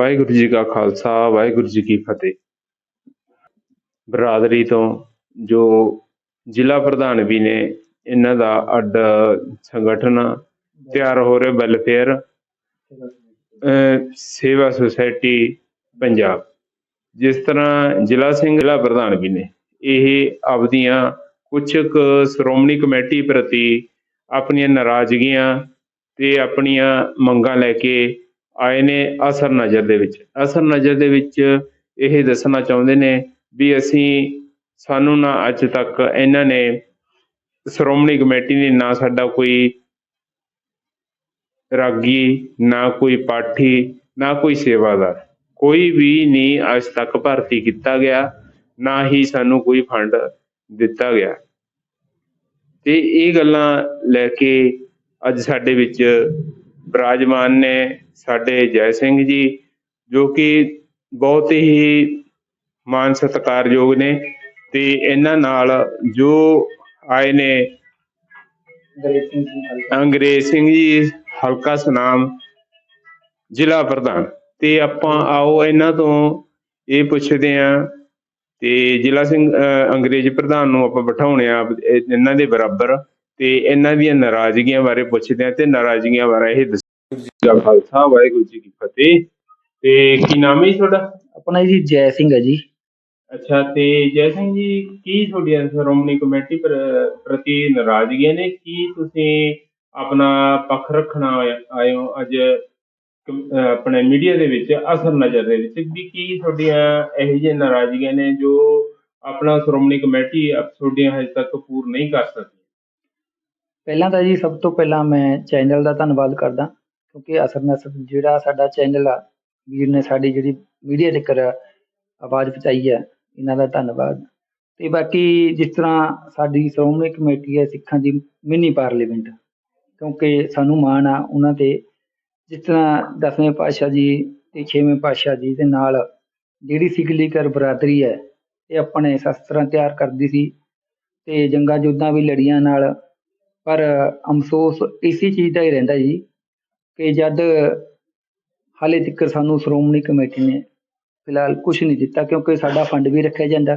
ਵਾਹਿਗੁਰੂ ਜੀ ਕਾ ਖਾਲਸਾ, ਵਾਹਿਗੁਰੂ ਜੀ ਕੀ ਫਤਿਹ। ਬਰਾਦਰੀ ਤੋਂ ਜੋ ਜ਼ਿਲ੍ਹਾ ਪ੍ਰਧਾਨ ਵੀ ਨੇ, ਇਹਨਾਂ ਦਾ ਅੱਡ ਸੰਗਠਨ ਤਿਆਰ ਹੋ ਰਿਹਾ, ਵੈਲਫੇਅਰ ਸੇਵਾ ਸੁਸਾਇਟੀ ਪੰਜਾਬ। ਜਿਸ ਤਰ੍ਹਾਂ ਜ਼ਿਲ੍ਹਾ ਸਿੰਘ, ਜ਼ਿਲ੍ਹਾ ਪ੍ਰਧਾਨ ਵੀ ਨੇ, ਇਹ ਆਪਦੀਆਂ ਕੁਝ ਕੁ ਸ਼੍ਰੋਮਣੀ ਕਮੇਟੀ ਪ੍ਰਤੀ ਆਪਣੀਆਂ ਨਾਰਾਜ਼ਗੀਆਂ ਤੇ ਆਪਣੀਆਂ ਮੰਗਾਂ ਲੈ ਕੇ ਆਏ ਨੇ ਅਸਰ ਨਜ਼ਰ ਦੇ ਵਿੱਚ। ਅਸਰ ਨਜ਼ਰ ਦੇ ਵਿੱਚ ਇਹ ਦੱਸਣਾ ਚਾਹੁੰਦੇ ਨੇ ਵੀ ਅਸੀਂ ਸਾਨੂੰ ਨਾ ਅੱਜ ਤੱਕ ਇਹਨਾਂ ਨੇ ਸ਼੍ਰੋਮਣੀ ਕਮੇਟੀ ਨੇ ਨਾ ਸਾਡਾ ਕੋਈ ਰਾਗੀ, ਨਾ ਕੋਈ ਪਾਠੀ, ਨਾ ਕੋਈ ਸੇਵਾਦਾਰ। ਕੋਈ ਵੀ ਨਹੀਂ ਅੱਜ ਤੱਕ ਭਰਤੀ ਕੀਤਾ ਗਿਆ, ਨਾ ਹੀ ਸਾਨੂੰ ਕੋਈ ਫੰਡ ਦਿੱਤਾ ਗਿਆ। ਤੇ ਇਹ ਗੱਲਾਂ ਲੈ ਕੇ ਅੱਜ ਸਾਡੇ ਵਿੱਚ ਬਰਾਜਮਾਨ ਨੇ ਸਾਡੇ ਜੈ ਸਿੰਘ ਜੀ, ਜੋ ਕਿ ਬਹੁਤ ਹੀ ਮਾਨ ਸਤਿਕਾਰਯੋਗ ਨੇ ਤੇ ਇਹਨਾਂ ਨਾਲ ਜੋ ਆਏ ਨੇ ਅੰਗਰੇਜ਼ ਸਿੰਘ ਜੀ, ਹਲਕਾ ਸੁਨਾਮ ਜ਼ਿਲ੍ਹਾ ਪ੍ਰਧਾਨ। ਤੇ ਆਪਾਂ ਆਓ ਇਹਨਾਂ ਤੋਂ ਇਹ ਪੁੱਛਦੇ ਆਂ ਤੇ ਜ਼ਿਲ੍ਹਾ ਸਿੰਘ ਅੰਗਰੇਜ਼ ਪ੍ਰਧਾਨ ਨੂੰ ਆਪਾਂ ਬਿਠਾਉਣੇ ਆ ਇਹਨਾਂ ਦੇ ਬਰਾਬਰ। ਤੇ ਇਹਨਾਂ ਦੀਆਂ ਨਾਰਾਜ਼ਗੀਆਂ ਬਾਰੇ ਪੁੱਛਦੇ ਆਂ ਤੇ ਨਾਰਾਜ਼ਗੀਆਂ ਬਾਰੇ ਇਹ ਦੱਸੋ ਜੀ ਕਾ ਖਾਲਸਾ ਵਾਹਿਗੁਰੂ ਜੀ ਕੀ ਫਤਿਹ। ਤੇ ਕੀ ਨਾਮ ਹੈ ਜੀ ਤੁਹਾਡਾ? ਆਪਣਾ ਜੀ ਜੈ ਸਿੰਘ ਹੈ ਜੀ। ਅੱਛਾ ਤੇ ਜੈ ਸਿੰਘ ਜੀ ਕੀ ਤੁਹਾਡੀਆਂ ਸ਼੍ਰੋਮਣੀ ਕਮੇਟੀ ਪ੍ਰ- ਪ੍ਰਤੀ ਨਾਰਾਜ਼ਗੀਆਂ ਨੇ? ਕੀ ਤੁਸੀਂ ਆਪਣਾ ਪੱਖ ਰੱਖਣਾ ਆਏ- ਹੋ ਅੱਜ ਕਮ- ਅਹ ਆਪਣੇ ਮੀਡੀਆ ਦੇ ਵਿੱਚ ਅਸਰ ਨਜ਼ਰ ਦੇ ਵਿੱਚ ਵੀ ਕੀ ਤੁਹਾਡੀਆਂ ਇਹੋ ਜਿਹੀਆਂ ਨਾਰਾਜ਼ਗੀਆਂ ਨੇ ਜੋ ਆਪਣਾ ਸ਼੍ਰੋਮਣੀ ਕਮੇਟੀ ਤੁਹਾਡੀਆਂ ਹਜੇ ਤੱਕ ਪੂਰ ਨਹੀਂ ਕਰ ਸਕੀ ਪਹਿਲਾਂ ਤਾਂ ਜੀ ਸਭ ਤੋਂ ਪਹਿਲਾਂ ਮੈਂ ਚੈਨਲ ਦਾ ਧੰਨਵਾਦ ਕਰਦਾ। ਕਿਉਂਕਿ ਅਸਰ ਨਸਰ ਜਿਹੜਾ ਸਾਡਾ ਚੈਨਲ ਆ, ਵੀਰ ਨੇ ਸਾਡੀ ਜਿਹੜੀ ਮੀਡੀਆ ਤੱਕ ਆਵਾਜ਼ ਪਹੁੰਚਾਈ ਹੈ ਇਹਨਾਂ ਦਾ ਧੰਨਵਾਦ। ਤੇ ਬਾਕੀ ਜਿਸ ਤਰ੍ਹਾਂ ਸਾਡੀ ਸ਼੍ਰੋਮਣੀ ਕਮੇਟੀ ਹੈ ਸਿੱਖਾਂ ਦੀ ਮਿੰਨੀ ਪਾਰਲੀਮੈਂਟ ਕਿਉਂਕਿ ਸਾਨੂੰ ਮਾਣ ਆ ਉਹਨਾਂ ਤੇ, ਜਿਸ ਤਰ੍ਹਾਂ ਦਸਵੇਂ ਪਾਤਸ਼ਾਹ ਜੀ ਤੇ ਛੇਵੇਂ ਪਾਤਸ਼ਾਹ ਜੀ ਦੇ ਨਾਲ ਜਿਹੜੀ ਸਿੱਖਲੀਕਰ ਬਰਾਦਰੀ ਹੈ, ਇਹ ਆਪਣੇ ਸ਼ਸਤਰਾਂ ਤਿਆਰ ਕਰਦੀ ਸੀ ਤੇ ਜੰਗਾਂ ਯੁੱਧਾਂ ਵੀ ਲੜੀਆਂ ਨਾਲ, ਪਰ ਅਫਸੋਸ ਇਸੇ ਚੀਜ਼ ਦਾ ਹੀ ਰਹਿੰਦਾ ਜੀ ਕਿ ਜਦ ਹਾਲੇ ਤੱਕ ਸਾਨੂੰ ਸ਼੍ਰੋਮਣੀ ਕਮੇਟੀ ਨੇ ਫਿਲਹਾਲ ਕੁਝ ਨਹੀਂ ਦਿੱਤਾ ਕਿਉਂਕਿ ਸਾਡਾ ਫੰਡ ਵੀ ਰੱਖਿਆ ਜਾਂਦਾ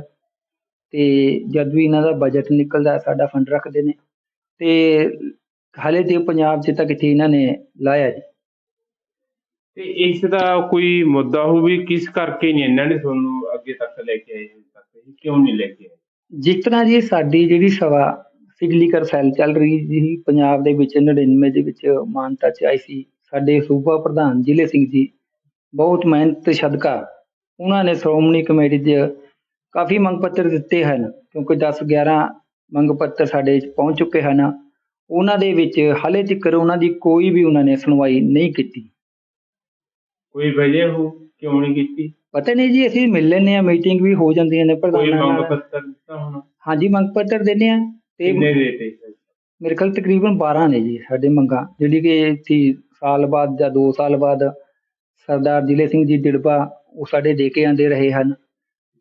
ਤੇ ਜਦ ਵੀ ਇਹਨਾਂ ਦਾ ਬਜਟ ਨਿਕਲਦਾ ਸਾਡਾ ਫੰਡ ਰੱਖਦੇ ਨੇ। ਤੇ ਹਾਲੇ ਤੇ ਪੰਜਾਬ 'ਚ ਤਾਂ ਕਿਤੇ ਇਹਨਾਂ ਨੇ ਲਾਇਆ ਜੀ ਤੇ ਇਸ ਦਾ ਕੋਈ ਮੁੱਦਾ ਹੋ ਵੀ ਕਿਸ ਕਰਕੇ ਨਹੀਂ ਇਹਨਾਂ ਨੇ ਤੁਹਾਨੂੰ ਅੱਗੇ ਤੱਕ ਲੈ ਕੇ ਆਏ ਕਿਉਂ ਨਹੀਂ ਲੈ ਕੇ ਆਏ? ਜਿਸ ਤਰ੍ਹਾਂ ਜੀ ਸਾਡੀ ਜਿਹੜੀ ਸਭਾ ਸਿਗਲੀਕਰ ਸੈੱਲ ਚੱਲ ਰਹੀ ਜੀ ਪੰਜਾਬ ਦੇ ਵਿੱਚ 99 ਦੇ ਵਿੱਚ ਮਾਨਤਾ ਚ ਆਈ ਸੀ ਸਾਡੇ ਸੂਬਾ ਪ੍ਰਧਾਨ ਜ਼ਿਲ੍ਹੇ ਸਿੰਘ ਜੀ ਬਹੁਤ ਮਿਹਨਤ ਸਦਕਾ ਉਹਨਾਂ ਨੇ ਸ਼੍ਰੋਮਣੀ ਕਮੇਟੀ 'ਚ ਕਾਫੀ ਮੰਗ ਪੱਤਰ ਦਿੱਤੇ ਹਨ ਕਿਉਂਕਿ 10 11 ਮੰਗ ਪੱਤਰ ਸਾਡੇ ਪਹੁੰਚ ਚੁੱਕੇ ਹਨ। ਉਹਨਾਂ ਦੇ ਵਿੱਚ ਹਾਲੇ ਤੱਕ ਉਹਨਾਂ ਦੀ ਕੋਈ ਵੀ ਉਹਨਾਂ ਨੇ ਸੁਣਵਾਈ ਨਹੀਂ ਕੀਤੀ। ਕੋਈ ਵਜ੍ਹਾ ਹੋ ਕਿਉਂ ਨਹੀਂ ਕੀਤੀ? ਪਤਾ ਨਹੀਂ ਜੀ ਅਸੀਂ ਮਿਲ ਲੈਂਦੇ ਆ ਮੀਟਿੰਗ ਵੀ ਹੋ ਜਾਂਦੀਆਂ ਨੇ ਕੋਈ ਪ੍ਰਧਾਨਾਂ ਮੰਗ ਪੱਤਰ ਦਿੱਤਾ ਹੋਣਾ? ਹਾਂਜੀ ਮੰਗ ਪੱਤਰ ਦਿੰਦੇ ਆ ਤੇ ਕਿੰਨੇ ਦੇ ਤੇ ਮੇਰੇ ਖਿਆਲ ਤਕਰੀਬਨ 12 ਨੇ ਜੀ ਸਾਡੇ ਮੰਗਾਂ ਜਿਹੜੀ ਕਿ ਸੀ ਸਾਲ ਬਾਅਦ ਜਾਂ 2 ਸਾਲ ਬਾਅਦ ਸਰਦਾਰ ਜ਼ਿਲ੍ਹੇ ਸਿੰਘ ਜੀ ਦਿੜਬਾ ਉਹ ਸਾਡੇ ਦੇ ਕੇ ਆਂਦੇ ਰਹੇ ਹਨ।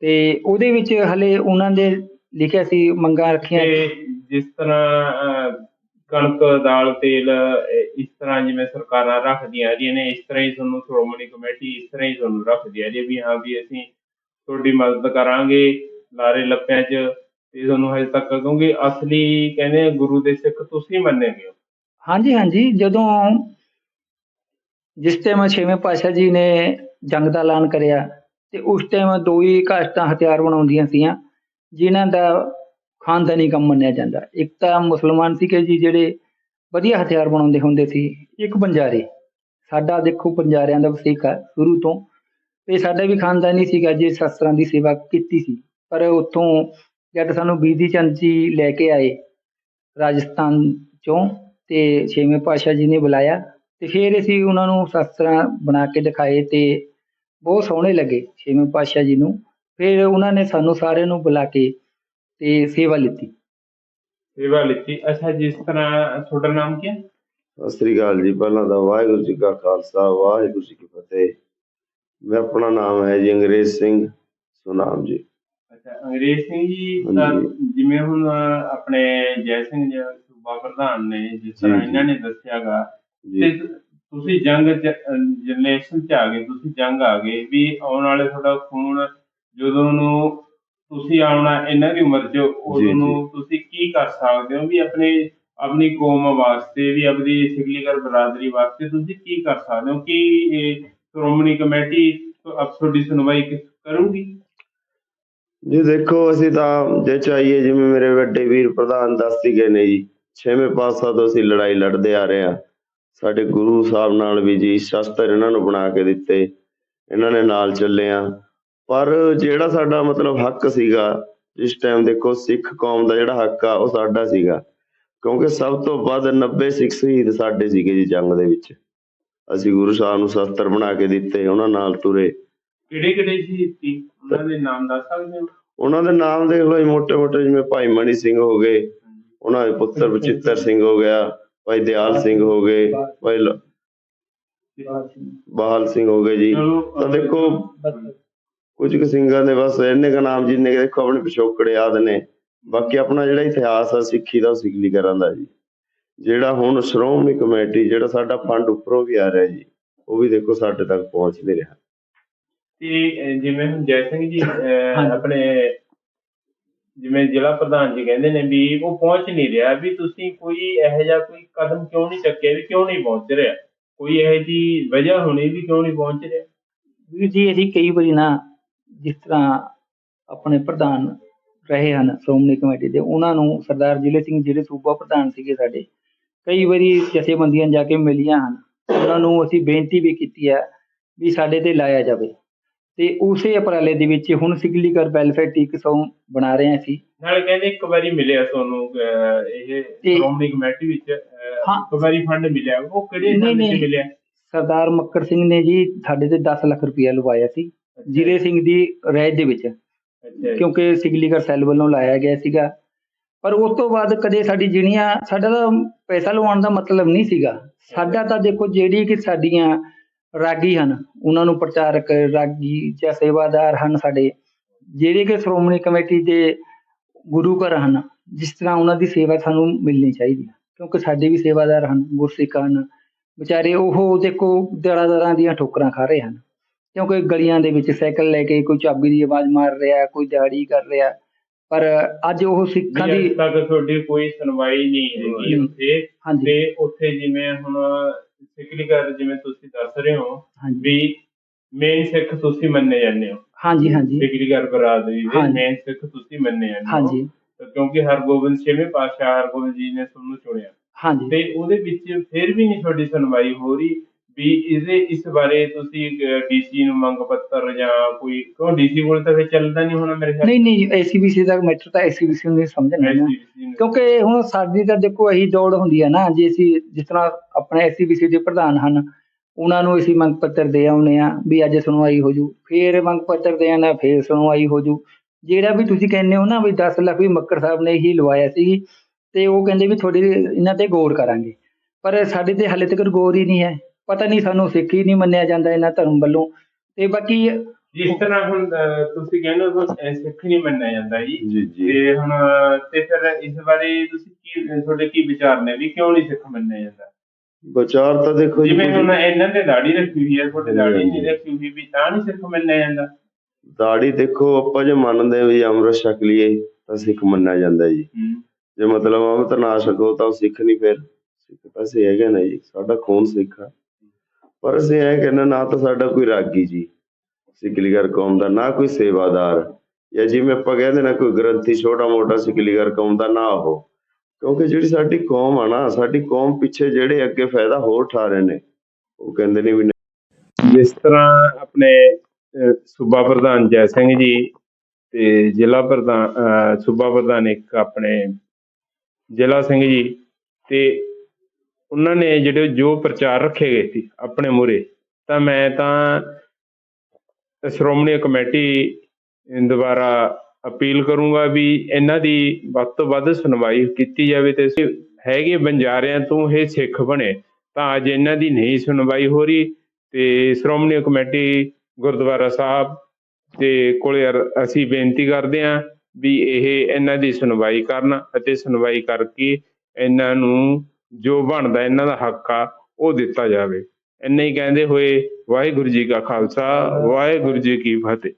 ਤੇ ਉਹਦੇ ਵਿੱਚ ਹਲੇ ਉਹਨਾਂ ਦੇ ਲਿਖਿਆ ਸੀ ਮੰਗਾਂ ਰੱਖੀਆਂ। ਜਿਸ ਤਰ੍ਹਾਂ ਕਣਕ ਦਾਲ ਤੇਲ ਇਸ ਤਰ੍ਹਾਂ ਜਿਵੇਂ ਸਰਕਾਰਾਂ ਰੱਖਦੀਆਂ ਆ ਰਹੀਆਂ ਨੇ ਇਸ ਤਰ੍ਹਾਂ ਹੀ ਤੁਹਾਨੂੰ ਸ਼੍ਰੋਮਣੀ ਕਮੇਟੀ ਇਸ ਤਰ੍ਹਾਂ ਹੀ ਤੁਹਾਨੂੰ ਰੱਖਦੀ ਆ ਰਹੀ ਹੈ ਵੀ ਹਾਂ ਵੀ ਅਸੀਂ ਤੁਹਾਡੀ ਮਦਦ ਕਰਾਂਗੇ ਲਾਰੇ ਲੱਪਿਆਂ 'ਚ ਤੇ ਤੁਹਾਨੂੰ ਹਜੇ ਤੱਕ ਕਿਉਂਕਿ ਅਸਲੀ ਕਹਿੰਦੇ ਗੁਰੂ ਦੇ ਸਿੱਖ ਤੁਸੀਂ ਮੰਨੇ ਗਏ ਹਾਂਜੀ ਹਾਂਜੀ ਜਦੋਂ ਜਿਸ ਟਾਈਮ ਛੇਵੇਂ ਪਾਤਸ਼ਾਹ ਜੀ ਨੇ ਜੰਗ ਦਾ ਐਲਾਨ ਕਰਿਆ ਤੇ ਉਸ ਟਾਈਮ ਦੋ ਹੀ ਕਾਸ਼ਤਾਂ ਹਥਿਆਰ ਬਣਾਉਂਦੀਆਂ ਸੀਆਂ, ਜਿਨ੍ਹਾਂ ਦਾ ਖਾਨਦਾਨੀ ਕੰਮ ਮੰਨਿਆ ਜਾਂਦਾ। ਇੱਕ ਤਾਂ ਮੁਸਲਮਾਨ ਸੀਗੇ ਜੀ ਜਿਹੜੇ ਵਧੀਆ ਹਥਿਆਰ ਬਣਾਉਂਦੇ ਹੁੰਦੇ ਸੀ, ਇੱਕ ਬੰਜਾਰੇ ਸਾਡਾ ਦੇਖੋ ਬੰਜਾਰਿਆਂ ਦਾ ਵਸੀਕਾ ਸ਼ੁਰੂ ਤੋਂ। ਤੇ ਸਾਡਾ ਵੀ ਖਾਨਦਾਨੀ ਸੀਗਾ, ਜੇ ਸ਼ਸਤਰਾਂ ਦੀ ਸੇਵਾ ਕੀਤੀ ਸੀ। ਪਰ ਉੱਥੋਂ ਜਦ ਸਾਨੂੰ ਬੀਦੀ ਚੰਦ ਜੀ ਲੈ ਕੇ ਆਏ ਰਾਜਸਥਾਨ ਚੋਂ ਤੇ ਛੇਵੇਂ ਪਾਤਸ਼ਾਹ ਜੀ ਨੇ ਬੁਲਾਇਆ ਤੇ ਫਿਰ ਅਸੀਂ ਉਹਨਾਂ ਨੂੰ ਸ਼ਸਤਰਾਂ ਬਣਾ ਕੇ ਦਿਖਾਏ ਤੇ ਬਹੁਤ ਸੋਹਣੇ ਲੱਗੇ ਛੇਵੇਂ ਪਾਤਸ਼ਾਹ ਜੀ ਨੂੰ। ਫਿਰ ਉਹਨਾਂ ਨੇ ਸਾਨੂੰ ਸਾਰਿਆਂ ਨੂੰ ਬੁਲਾ ਕੇ ਤੇ ਸੇਵਾ ਲਿੱਤੀ। ਸੇਵਾ ਲਿੱਤੀ। ਅੱਛਾ ਜਿਸ ਤਰ੍ਹਾਂ ਤੁਹਾਡਾ ਨਾਮ ਕੀ ਹੈ? ਸਤਿ ਸ੍ਰੀ ਅਕਾਲ ਜੀ। ਪਹਿਲਾਂ ਤਾਂ ਵਾਹਿਗੁਰੂ ਜੀ ਕਾ ਖਾਲਸਾ ਵਾਹਿਗੁਰੂ ਜੀ ਕੀ ਫਤਿਹ। ਮੈਂ ਆਪਣਾ ਨਾਮ ਹੈ ਜੀ ਅੰਗਰੇਜ਼ ਸਿੰਘ ਸੁਨਾਮ ਜੀ। ਅੱਛਾ ਅੰਗਰੇਜ਼ ਸਿੰਘ ਜੀ। ਜਿਵੇਂ ਹੁਣ ਆਪਣੇ ਜੈ ਸਿੰਘ ਜੀ ਸੂਬਾ ਪ੍ਰਧਾਨ ਨੇ ਜਿਸ ਤਰ੍ਹਾਂ। ਇਹਨਾਂ ਨੇ ਦੱਸਿਆਗਾ ਤੇ ਤੁਸੀਂ ਜੰਗ ਜਨਰੇਸ਼ਨ ਚ ਆ ਗਏ ਤੁਸੀਂ ਜੰਗ ਆ ਗਏ ਵੀ ਆਉਣ ਵਾਲੇ ਤੁਹਾਡਾ ਖੂਨ ਜਦੋਂ ਨੂੰ ਤੁਸੀਂ ਆਉਣਾ ਇਹਨਾਂ ਦੀ ਉਮਰ ਚ ਜੀ, ਉਦੋਂ। ਨੂੰ ਤੁਸੀਂ ਕੀ ਕਰ ਸਕਦੇ ਹੋ ਵੀ ਆਪਣੇ ਆਪਣੀ ਕੌਮ ਵਾਸਤੇ ਵੀ ਆਪਣੀ ਸਿਕਲੀਗਰ ਬਰਾਦਰੀ ਵਾਸਤੇ ਤੁਸੀਂ ਕੀ ਕਰ ਸਕਦੇ ਹੋ? ਕੀ ਇਹ ਸ਼੍ਰੋਮਣੀ ਕਮੇਟੀ ਦੀ ਸੁਣਵਾਈ ਕਰੂਗੀ? ਜੀ ਦੇਖੋ ਅਸੀਂ ਤਾਂ ਜੇ ਚਾਹੀਏ ਜਿਵੇਂ ਮੇਰੇ ਵੱਡੇ ਵੀਰ ਪ੍ਰਧਾਨ ਦੱਸਦੀ ਗਏ ਨੇ ਜੀ ਛੇਵੇਂ ਪਾਤਸ਼ਾਹ ਤੋਂ ਅਸੀਂ ਲੜਾਈ ਲੜਦੇ ਆ ਰਹੇ ਹਾਂ। ਸਾਡੇ ਗੁਰੂ ਸਾਹਿਬ ਨਾਲ ਵੀ ਜੀ ਸ਼ਸਤਰ ਇਹਨਾਂ ਨੂੰ ਬਣਾ ਕੇ ਦਿੱਤੇ ਇਹਨਾਂ ਨੇ ਨਾਲ ਚੱਲਿਆ। ਪਰ ਜਿਹੜਾ ਸਾਡਾ ਮਤਲਬ ਹੱਕ ਸੀਗਾ ਜਿਸ ਟਾਈਮ ਦੇਖੋ ਸਿੱਖ ਕੌਮ ਦਾ ਜਿਹੜਾ ਹੱਕ ਆ ਉਹ ਸਾਡਾ ਸੀਗਾ। ਕਿਉਂਕਿ ਸਭ ਤੋਂ ਵੱਧ 90 ਸਿੱਖ ਸ਼ਹੀਦ ਸਾਡੇ ਸੀਗੇ ਜੀ ਜੰਗ ਦੇ ਵਿੱਚ। ਅਸੀਂ ਗੁਰੂ ਸਾਹਿਬ ਨੂੰ ਸ਼ਸਤਰ ਬਣਾ ਕੇ ਦਿੱਤੇ ਉਹਨਾਂ ਨਾਲ ਤੁਰੇ। ਕਿਹੜੇ ਕਿਹੜੇ ਸ਼ਹੀਦ ਉਹਨਾਂ ਦੇ ਨਾਮ ਦੱਸ ਸਕਦੇ ਹੋ? ਉਹਨਾਂ ਦੇ ਨਾਮ ਦੇਖ ਲਓ ਮੋਟੇ ਮੋਟੇ ਜਿਵੇਂ ਭਾਈ ਮਣੀ ਸਿੰਘ ਹੋ ਗਏ ਉਹਨਾਂ ਦੇ ਪੁੱਤਰ ਬਚਿੱਤਰ ਸਿੰਘ ਹੋ ਗਿਆ। ਭਾਈ ਦਿਆਲ ਸਿੰਘ ਹੋ ਗਏ ਭਾਈ ਲ- ਬਹਾਲ ਸਿੰਘ ਹੋ ਗਏ ਜੀ। ਤਾਂ ਦੇਖੋ ਕੁਝ ਕੁ ਸਿੰਘਾਂ ਦੇ ਬਸ ਇੰਨੇ ਕ ਨਾਮ ਜਿੰਨੇ ਕੁ ਦੇਖੋ ਆਪਣੇ ਪਿਛੋਕੜ ਯਾਦ ਨੇ। ਬਾਕੀ ਆਪਣਾ ਜਿਹੜਾ ਇਤਿਹਾਸ ਆ ਸਿੱਖੀ ਦਾ ਉਹ ਸਿੱਖਲੀ ਕਰਾਂ ਦਾ ਜੀ। ਜਿਹੜਾ ਹੁਣ ਸ਼੍ਰੋਮਣੀ ਕਮੇਟੀ ਜਿਹੜਾ ਸਾਡਾ ਫੰਡ ਉੱਪਰੋਂ ਵੀ ਆ ਰਿਹਾ ਜੀ ਉਹ ਵੀ ਦੇਖੋ ਸਾਡੇ ਤੱਕ ਪਹੁੰਚ ਨਹੀਂ ਰਿਹਾ। ਤੇ ਅਹ, ਜਿਵੇਂ ਹੁਣ ਜੈ ਸਿੰਘ ਜੀ ਅਹ, ਹਾਂਜੀ। ਆਪਣੇ ਜਿਵੇਂ ਜ਼ਿਲ੍ਹਾ ਪ੍ਰਧਾਨ ਜੀ ਕਹਿੰਦੇ ਨੇ ਵੀ ਉਹ ਪਹੁੰਚ ਨਹੀਂ ਰਿਹਾ ਵੀ ਤੁਸੀਂ ਕੋਈ ਇਹੋ ਜਿਹਾ ਕੋਈ ਕਦਮ ਕਿਉਂ ਨਹੀਂ ਚੱਕਿਆ ਵੀ ਕਿਉਂ ਨਹੀਂ ਪਹੁੰਚ ਰਿਹਾ? ਕੋਈ ਇਹੋ ਜੀ ਵਜ੍ਹਾ ਹੋਣੀ ਵੀ ਕਿਉਂ ਨਹੀਂ ਪਹੁੰਚ ਰਿਹਾ? ਵੀਰ ਜੀ, ਅਸੀਂ ਕਈ ਵਾਰੀ ਨਾ ਜਿਸ ਤਰ੍ਹਾਂ ਆਪਣੇ ਪ੍ਰਧਾਨ ਰਹੇ ਹਨ, ਸ਼੍ਰੋਮਣੀ ਕਮੇਟੀ ਦੇ, ਉਹਨਾਂ ਨੂੰ ਸਰਦਾਰ ਜ਼ਿਲ੍ਹੇ ਸਿੰਘ ਜਿਹੜੇ ਸੂਬਾ ਪ੍ਰਧਾਨ ਸੀਗੇ ਸਾਡੇ, ਕਈ ਵਾਰੀ ਜਥੇਬੰਦੀਆਂ ਜਾ ਕੇ ਮਿਲੀਆਂ ਹਨ। ਉਹਨਾਂ ਨੂੰ ਅਸੀਂ ਬੇਨਤੀ ਵੀ ਕੀਤੀ ਹੈ ਵੀ ਸਾਡੇ ਤੇ ਲਾਇਆ ਜਾਵੇ। ਤੇ ਉਸੇ ਉਪਰਾਲੇ ਦੇ ਵਿੱਚ ਹੁਣ ਸਿਗਲੀਗਰ ਵੈਲਫੇਅਰ ਟੀਕ ਸੌ ਬਣਾ ਰਹੇ ਹਾਂ ਅਸੀਂ। ਨਾਲੇ ਕਹਿੰਦੇ ਇੱਕ ਵਾਰੀ ਮਿਲਿਆ ਤੁਹਾਨੂੰ ਅਹ, ਇਹ ਤੇ- ਸ਼੍ਰੋਮਣੀ ਕਮੇਟੀ ਵਿੱਚ ਅਹ, ਹਾਂ। ਇੱਕ ਵਾਰੀ ਫੰਡ ਮਿਲਿਆ। ਉਹ ਕਿਹੜੇ ਨਹੀਂ, ਫੰਡ ਨਹੀਂ। ਚ ਮਿਲਿਆ? ਸਰਦਾਰ ਮੱਕਰ ਸਿੰਘ ਨੇ ਜੀ ਸਾਡੇ ਤੇ 10 ਲੱਖ ਰੁਪਇਆ ਲਵਾਇਆ ਸੀ ਜ਼ਿਲ੍ਹੇ ਸਿੰਘ ਦੀ ਰਾਇਤ ਦੇ ਵਿੱਚ। ਕਿਉਂਕਿ ਸਿਗਲੀਗਰ ਸੈੱਲ ਵੱਲੋਂ ਲਾਇਆ ਗਿਆ ਸੀਗਾ। ਪਰ ਉਸ ਤੋਂ ਬਾਅਦ ਕਦੇ ਸਾਡੀ ਜਿਹੜੀਆਂ ਸਾਡਾ ਪੈਸਾ ਲਵਾਉਣ ਦਾ ਮਤਲਬ ਨਹੀਂ ਸੀਗਾ। ਸਾਡਾ ਤਾਂ ਦੇਖੋ ਜਿਹੜੀ ਕਿ ਸਾਡੀਆਂ ਰਾਗੀ ਹਨ। ਉਹਨਾਂ ਨੂੰ ਪ੍ਰਚਾਰਕ ਰਾਗੀ ਜਾਂ ਸੇਵਾਦਾਰ ਹਨ ਸਾਡੇ। ਜਿਹੜੇ ਕਿ ਸ਼੍ਰੋਮਣੀ ਕਮੇਟੀ ਦੇ ਗੁਰੂ ਘਰ ਹਨ ਜਿਸ ਤਰ੍ਹਾਂ ਉਹਨਾਂ ਦੀ ਸੇਵਾ ਸਾਨੂੰ ਮਿਲਣੀ ਚਾਹੀਦੀ ਹੈ ਕਿਉਂਕਿ ਸਾਡੇ ਵੀ ਸੇਵਾਦਾਰ ਹਨ ਗੁਰਸਿੱਖ ਹਨ। ਵਿਚਾਰੇ ਉਹ ਦੇਖੋ ਦਰਾਂ ਦਰਾਂ ਦੀਆਂ ਠੋਕਰਾਂ ਖਾ ਰਹੇ ਹਨ ਕਿਉਂਕਿ ਗਲੀਆਂ ਦੇ ਵਿੱਚ ਸਾਈਕਲ ਲੈ ਕੇ ਕੋਈ ਚਾਬੀ ਦੀ ਆਵਾਜ਼ ਮਾਰ ਰਿਹਾ ਕੋਈ ਦਿਹਾੜੀ ਕਰ ਰਿਹਾ। ਪਰ ਅੱਜ ਉਹ ਸਿੱਖਾਂ ਦੀ ਤੱਕ ਤੁਹਾਡੀ ਕੋਈ ਸੁਣਵਾਈ ਨਹੀਂ ਹੈਗੀ। ਉੱਥੇ। ਤੇ ਉੱਥੇ ਜਿਵੇਂ ਹੁਣ ਸਿੱਖਲੀ ਕਰ ਜਿਵੇਂ ਤੁਸੀਂ ਦੱਸ ਰਹੇ ਹੋ ਵੀ ਮੇਨ ਸਿੱਖ ਤੁਸੀਂ ਮੰਨੇ ਜਾਂਦੇ ਹੋ। ਹਾਂਜੀ ਹਾਂਜੀ। ਸਿੱਖਲੀ ਕਰ ਬਰਾਦਰੀ ਦੇ। ਮੇਨ ਸਿੱਖ ਤੁਸੀਂ ਮੰਨੇ ਜਾਂਦੇ ਹੋ। ਹਾਂਜੀ। ਕਿਉਂਕਿ ਹਰਗੋਬਿੰਦ ਛੇਵੇਂ ਪਾਤਸ਼ਾਹ ਹਰਗੋਬਿੰਦ ਜੀ ਨੇ ਤੁਹਾਨੂੰ ਚੁਣਿਆ। ਹਾਂਜੀ। ਤੇ ਉਹਦੇ ਵਿੱਚ ਫਿਰ ਵੀ ਨਹੀਂ ਤੁਹਾਡੀ ਸੁਣਵਾਈ ਹੋ ਰਹੀ। ਵੀ ਇਹਦੇ ਇਸ ਬਾਰੇ ਤੁਸੀਂ ਡੀਸੀ ਨੂੰ ਮੰਗ ਪੱਤਰ ਜਾਂ ਕੋਈ ਕਿਉਂ ਡੀਸੀ ਕੋਲ ਤਾਂ ਫਿਰ ਚੱਲਦਾ ਨਹੀਂ ਹੋਣਾ ਮੇਰੇ ਖਿਆਲ ਨਹੀਂ ਨਹੀਂ ਐਸਸੀਬੀਸੀ ਦਾ ਮੈਟਰ ਤਾਂ ਐਸਸੀਬੀਸੀ ਨੂੰ ਸਮਝਣਾ ਨਾ। ਕਿਉਂਕਿ ਹੁਣ ਸਾਡੀ ਤਾਂ ਦੇਖੋ ਇਹੀ ਦੌੜ ਹੁੰਦੀ ਹੈ ਨਾ ਜੇ ਅਸੀਂ ਜਿਸ ਤਰ੍ਹਾਂ ਆਪਣੇ ਐਸਸੀਬੀਸੀ ਦੇ ਪ੍ਰਧਾਨ ਹਨ ਉਹਨਾਂ ਨੂੰ ਅਸੀਂ ਮੰਗ ਪੱਤਰ ਦੇ ਆਉਂਦੇ ਆ ਵੀ ਅੱਜ ਸੁਣਵਾਈ ਹੋ ਜੂ ਫੇਰ ਮੰਗ ਪੱਤਰ ਦੇ ਆਣਾ ਫੇਰ ਸੁਣਵਾਈ ਹੋ ਜੂ। ਜਿਹੜਾ ਵੀ ਤੁਸੀਂ ਕਹਿੰਦੇ ਹੋ ਨਾ ਵੀ 10 ਲੱਖ ਵੀ ਮੱਕਰ ਸਾਹਿਬ ਨੇ ਹੀ ਲਵਾਇਆ ਸੀ ਤੇ ਉਹ ਕਹਿੰਦੇ ਵੀ ਤੁਹਾਡੀ ਇਹਨਾਂ ਤੇ ਗੌਰ ਕਰਾਂਗੇ। ਪਰ ਸਾਡੇ ਤੇ ਹਾਲੇ ਤੱਕ ਗੌਰ ਹੀ ਨਹੀਂ ਹੈ। ਪਤਾ ਨਹੀਂ ਸਾਨੂੰ ਸਿੱਖ ਹੀ ਨਹੀਂ ਮੰਨਿਆ ਜਾਂਦਾ ਇਹਨਾਂ ਧਰਮ ਵੱਲੋਂ। ਤੇ ਬਾਕੀ ਜਿਸ ਤਰ੍ਹਾਂ ਹੁਣ ਅਹ, ਤੁਸੀਂ ਕਹਿੰਦੇ ਹੋ ਕਿ ਅਹ, ਸਿੱਖ ਨਹੀਂ ਮੰਨਿਆ ਜਾਂਦਾ ਜੀ। ਜੀ ਜੀ। ਤੇ ਹੁਣ ਤੇ ਫਿਰ ਇਸ ਬਾਰੇ ਤੁਸੀਂ ਕੀ ਤੁਹਾਡੇ ਕੀ ਵਿਚਾਰ ਨੇ ਵੀ ਕਿਉਂ ਨਹੀਂ ਸਿੱਖ ਮੰਨਿਆ ਜਾਂਦਾ? ਵਿਚਾਰ ਤਾਂ ਦੇਖੋ ਜੀ ਜਿਵੇਂ ਹੁਣ ਇਹਨਾਂ ਤੇ ਦਾੜੀ ਰੱਖੀ ਹੋਈ ਹੈ ਤੁਹਾਡੇ ਦਾੜੀ ਨਹੀਂ ਰੱਖੀ ਹੋਈ ਵੀ ਤਾਂ ਨਹੀਂ ਸਿੱਖ ਮੰਨਿਆ ਜਾਂਦਾ? ਦਾੜੀ ਦੇਖੋ ਆਪਾਂ ਜੇ ਮੰਨਦੇ ਹਾਂ ਵੀ ਅੰਮ੍ਰਿਤ ਛਕ ਲਈਏ ਤਾਂ ਸਿੱਖ ਮੰਨਿਆ ਜਾਂਦਾ ਜੀ। ਹੂੰ। ਜੇ ਮਤਲਬ ਅੰਮ੍ਰਿਤ ਨਾ ਛਕੋ ਤਾਂ ਉਹ ਸਿੱਖ ਨਹੀਂ ਫਿਰ। ਸਿੱਖ ਤਾਂ ਅਸੀਂ ਹੈਗੇ ਨਾ ਜੀ ਸਾਡਾ ਖੂਨ ਸਿੱਖ ਆ? ਪਰ ਅਸੀਂ ਇਹ ਕਹਿੰਦੇ ਨਾ ਤਾਂ ਸਾਡਾ ਕੋਈ ਰਾਗੀ ਜੀ ਸਿੱਖਲੀਗਰ ਕੌਮ ਦਾ, ਨਾ ਕੋਈ ਸੇਵਾਦਾਰ। ਜਾਂ ਜਿਵੇਂ ਆਪਾਂ ਕਹਿੰਦੇ ਨਾ, ਕੋਈ ਗ੍ਰੰਥੀ ਛੋਟਾ ਮੋਟਾ ਸਿੱਖਲੀਗਰ ਕੌਮ ਦਾ, ਨਾ ਹੋ ਕਿਉਂਕਿ ਜਿਹੜੀ ਸਾਡੀ ਕੌਮ ਆ ਨਾ, ਸਾਡੀ ਕੌਮ ਪਿੱਛੇ ਜਿਹੜੇ ਅੱਗੇ ਫਾਇਦਾ ਹੋਰ ਠਾ ਰਹੇ ਨੇ, ਉਹ ਕਹਿੰਦੇ ਨੇ ਵੀ ਜਿਸ ਤਰ੍ਹਾਂ ਆਪਣੇ ਸੂਬਾ ਪ੍ਰਧਾਨ ਜੈ ਸਿੰਘ ਜੀ ਤੇ ਜ਼ਿਲ੍ਹਾ ਪ੍ਰਧਾਨ ਸੂਬਾ ਪ੍ਰਧਾਨ ਇੱਕ ਆਪਣੇ ਜ਼ਿਲ੍ਹਾ ਸਿੰਘ ਜੀ ਤੇ ਉਹਨਾਂ ਨੇ ਜਿਹੜੇ ਜੋ ਪ੍ਰਚਾਰ ਰੱਖੇ ਗਏ ਸੀ ਆਪਣੇ ਮੂਰੇ ਤਾਂ ਮੈਂ ਤਾਂ ਸ਼੍ਰੋਮਣੀ ਕਮੇਟੀ ਦੁਆਰਾ ਅਪੀਲ ਕਰੂੰਗਾ ਵੀ ਇਹਨਾਂ ਦੀ ਵੱਧ ਤੋਂ ਵੱਧ ਸੁਣਵਾਈ ਕੀਤੀ ਜਾਵੇ ਤੇ ਹੈਗੇ ਬੰਜਾਰਿਆਂ ਤੋਂ ਇਹ ਸਿੱਖ ਬਣੇ, ਤਾਂ ਅੱਜ ਇਹਨਾਂ ਦੀ ਨਹੀਂ ਸੁਣਵਾਈ ਹੋ ਰਹੀ ਤੇ ਸ਼੍ਰੋਮਣੀ ਕਮੇਟੀ ਗੁਰਦੁਆਰਾ ਸਾਹਿਬ ਦੇ ਕੋਲੇ ਅਰ- ਅਸੀਂ ਬੇਨਤੀ ਕਰਦੇ ਹਾਂ ਵੀ ਇਹ ਇਹਨਾਂ ਦੀ ਸੁਣਵਾਈ ਕਰਨ ਅਤੇ ਸੁਣਵਾਈ ਕਰਕੇ ਇਹਨਾਂ ਨੂੰ ਜੋ ਬਣਦਾ ਇਹਨਾਂ ਦਾ ਹੱਕ ਆ, ਉਹ ਦਿੱਤਾ ਜਾਵੇ। ਇੰਨੇ ਹੀ ਕਹਿੰਦੇ ਹੋਏ, ਵਾਹਿਗੁਰੂ ਜੀ ਕਾ ਖਾਲਸਾ, ਵਾਹਿਗੁਰੂ ਜੀ ਕੀ ਫਤਿਹ।